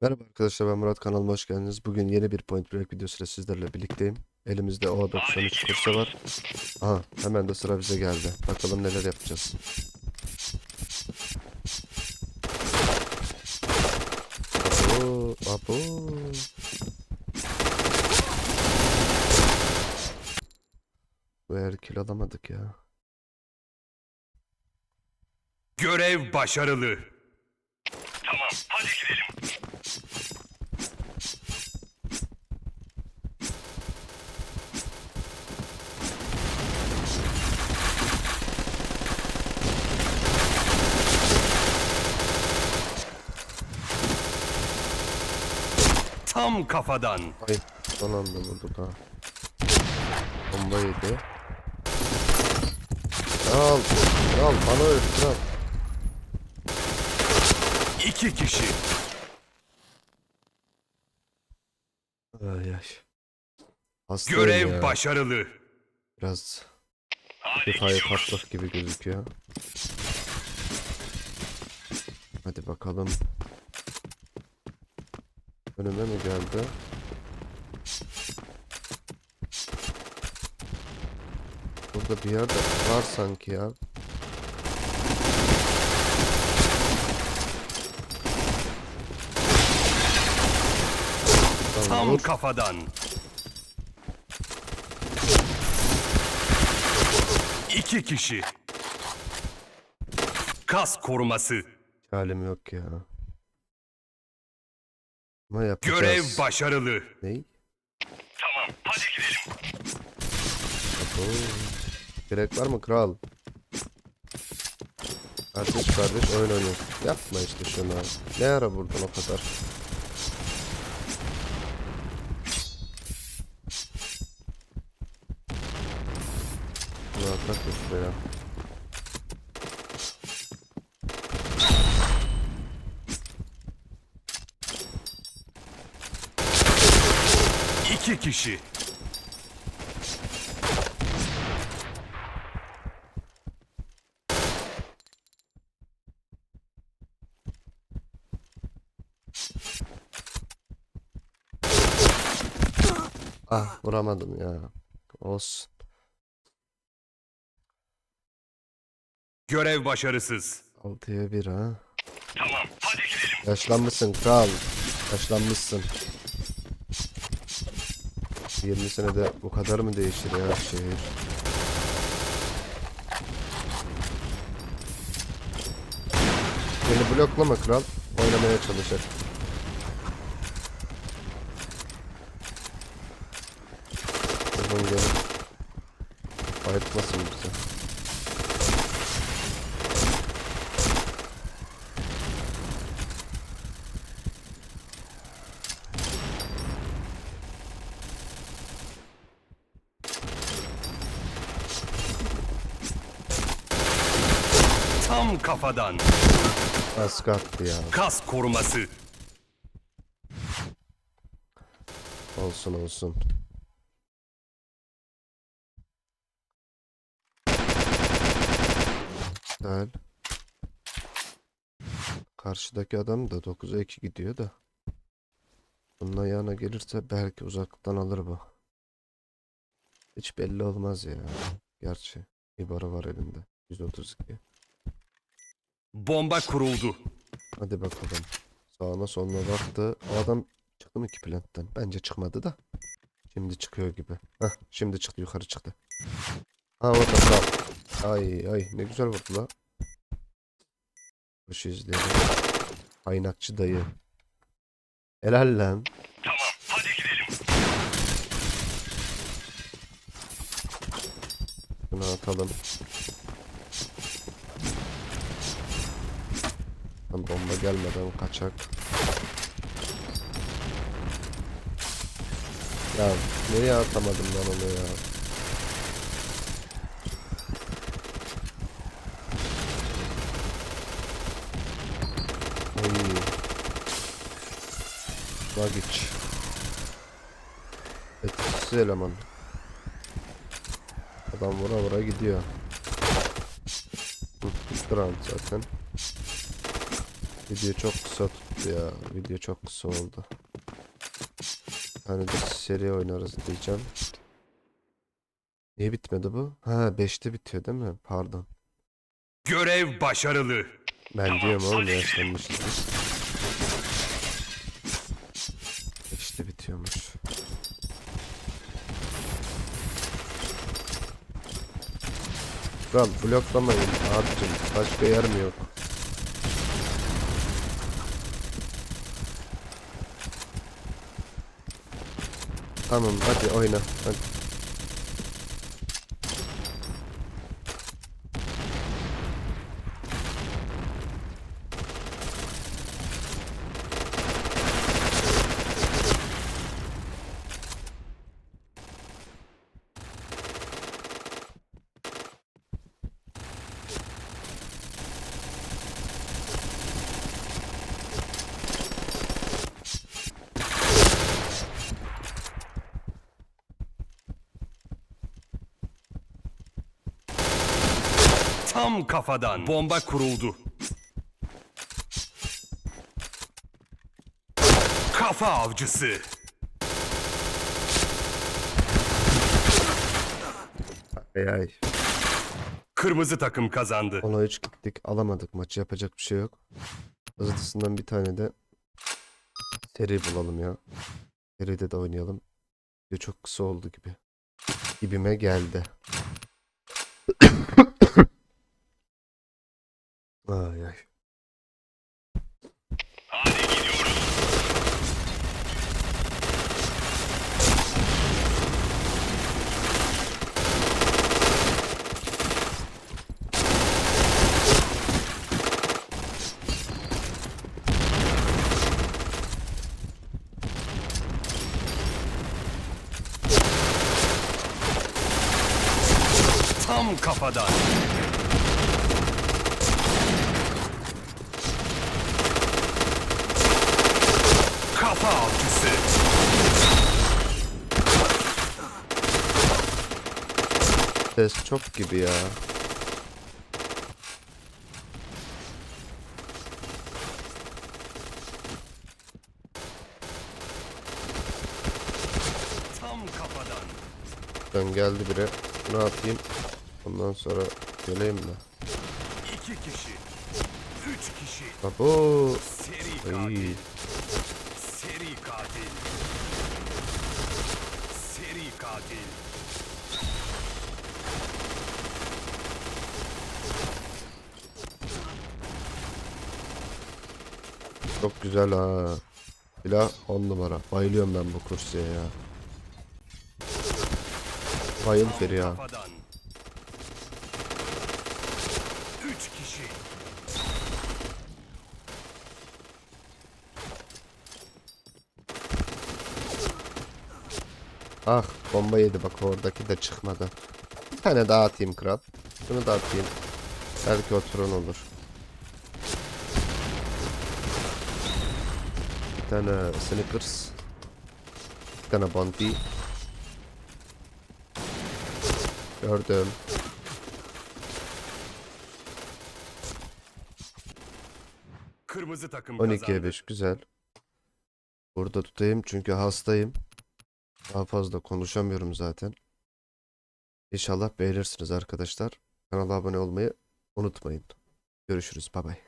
Merhaba arkadaşlar ben Murat kanalıma hoş geldiniz. Bugün yeni bir Point Break videosuyla sizlerle birlikteyim. Elimizde O93 kursa var. Aha hemen de sıra bize geldi. Bakalım neler yapacağız. Abo. Bu eğer kill alamadık ya. Görev başarılı. Tam kafadan. Ay son anda vurdu da. Bomba yedi. Al, al bana öl, kral. İki kişi. Ay ay. Hastayım Görev ya. başarılı. Biraz kifayet patlak gibi gözüküyor. Hadi bakalım. Önüme mi geldi? Burada bir yerde var sanki ya. Tam vur. kafadan. İki kişi. Kas koruması. Halim yok ya. Ama yapacağız. Görev başarılı. Ney? Tamam hadi gidelim. Oo. Gerek var mı kral? Kardeş kardeş oyun oynuyor. Yapma işte şunu. Ne ara vurdun o kadar? Bunu atak da şuraya. İki kişi. Ah vuramadım ya. Olsun. Görev başarısız. 6'ya 1 ha. Tamam hadi gidelim. Yaşlanmışsın kral. Yaşlanmışsın. 20 senede bu kadar mı değişir ya şehir? Beni bloklama kral. Oynamaya çalışır. Uzun gelip bayıltmasın bize. Tam kafadan. Az kalktı ya. Kas koruması. Olsun olsun. Güzel. Karşıdaki adam da 9'a 2 gidiyor da. Bunun ayağına gelirse belki uzaktan alır bu. Hiç belli olmaz ya. Gerçi İbara var elinde. 132. Bomba kuruldu. Hadi bakalım. Sağına soluna baktı. O adam çıktı mı ki plantten? Bence çıkmadı da. Şimdi çıkıyor gibi. Heh, şimdi çıktı yukarı çıktı. Ha orada kral. Ay ay ne güzel vurdu la. Hoş izleyelim. Kaynakçı dayı. Helal lan. Tamam hadi gidelim. Bunu atalım. Lan bomba gelmeden kaçak. Ya nereye atamadım lan onu ya? Oy. Bagiç. Etkisiz eleman. Adam vura vura gidiyor. Hı, Ground zaten. Video çok kısa tuttu ya. Video çok kısa oldu. Hani de seri oynarız diyeceğim. Niye bitmedi bu? Ha 5'te bitiyor değil mi? Pardon. Görev başarılı. Ben diyorum oğlum yaşlanmışızdır. 5'te bitiyormuş. Lan bloklamayın abicim. Başka yer mi yok? Tamam hadi oyna. Hadi. Tam kafadan. Bomba kuruldu. Kafa avcısı. Ay ay. Kırmızı takım kazandı. Ona 3 gittik. Alamadık maçı. Yapacak bir şey yok. Hızlısından bir tane de seri bulalım ya. Seride de oynayalım. Video çok kısa oldu gibi. Gibime geldi. Ay ay. Tam kafadan. Kafa avcısı. Ses çok gibi ya. Tam kafadan. Ben geldi biri. Bunu atayım. Ondan sonra geleyim mi? İki kişi. Üç kişi. Abo. Seri Ay. katil. Seri katil. Seri katil. Çok güzel ha. Silah 10 numara. Bayılıyorum ben bu kursiye ya. Bayıl. Üç kişi. Ah bomba yedi bak oradaki de çıkmadı. Bir tane daha atayım kral. Şunu da atayım. Belki oturan olur. Bir tane Snickers. Bir tane Bounty. Gördüm. Kırmızı takım 12'ye kazandı. 5 güzel. Burada tutayım çünkü hastayım. Daha fazla konuşamıyorum zaten. İnşallah beğenirsiniz arkadaşlar. Kanala abone olmayı unutmayın. Görüşürüz. Bay bay.